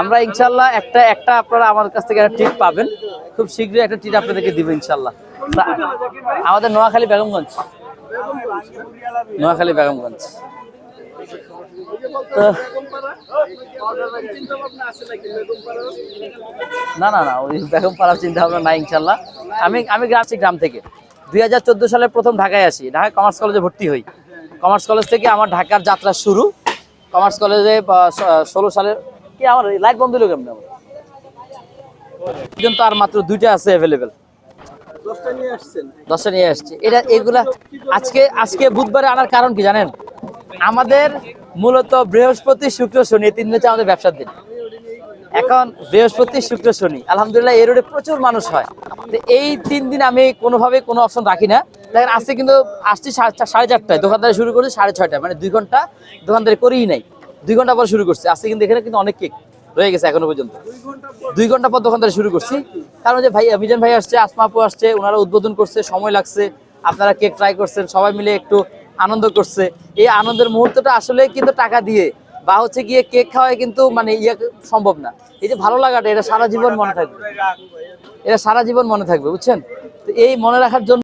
আমরা ইনশাল্লাহ একটা একটা আপনারা আমার কাছ থেকে একটা ট্রিট পাবেন। খুব শীঘ্রই একটা ট্রিট আপনাদেরকে দিব ইনশাল্লাহ আমাদের নোয়াখালী বেগমগঞ্জ। নোয়াখালী বেগমগঞ্জ। না না না, ওই বেগম পাড়ার চিন্তা ভাবনা নাই ইনশাল্লাহ আমি আমি আছি গ্রাম থেকে। দুই হাজার চোদ্দ সালে প্রথম ঢাকায় আসি। ঢাকা কমার্স কলেজে ভর্তি হই। কমার্স কলেজ থেকে আমার ঢাকার যাত্রা শুরু। কমার্স কলেজে ষোলো সালে কি আমার লাইট বন্ধ হলো কেমন আমার? আর মাত্র দুইটা আছে অ্যাভেলেবেল দশটা নিয়ে আসছে। এটা এগুলা আজকে আজকে বুধবারে আনার কারণ কি জানেন? আমাদের মূলত বৃহস্পতি শুক্র শনি তিন হচ্ছে আমাদের ব্যবসার দিন। এখন বৃহস্পতি শুক্র শনি আলহামদুলিল্লাহ এর প্রচুর মানুষ হয়। এই তিন দিন আমি কোনোভাবে কোনো অপশন রাখি না। দেখেন আজকে কিন্তু আসছি সাড়ে সাড়ে চারটায় দোকানদারি শুরু করছি সাড়ে ছয়টায় মানে দুই ঘণ্টা দোকানদারি করেই নাই। দুই ঘণ্টা পর শুরু করছি। আজকে কিন্তু এখানে কিন্তু অনেক কেক রয়ে গেছে এখনও পর্যন্ত। দুই ঘণ্টা পর দোকানদারি শুরু করছি। কারণ যে ভাই, মিজান ভাই আসছে, আসমা আপু আসছে ওনারা উদ্বোধন করছে, সময় লাগছে, আপনারা কেক ট্রাই করছেন, সবাই মিলে একটু আনন্দ করছে। এই আনন্দের মুহূর্তটা আসলে কিন্তু টাকা দিয়ে বা হচ্ছে গিয়ে কেক খাওয়ায় কিন্তু মানে ইয়ে সম্ভব না। এই যে ভালো লাগাটা, এটা সারা জীবন মনে থাকবে। এটা সারা জীবন মনে থাকবে, বুঝছেন? তো এই মনে রাখার জন্য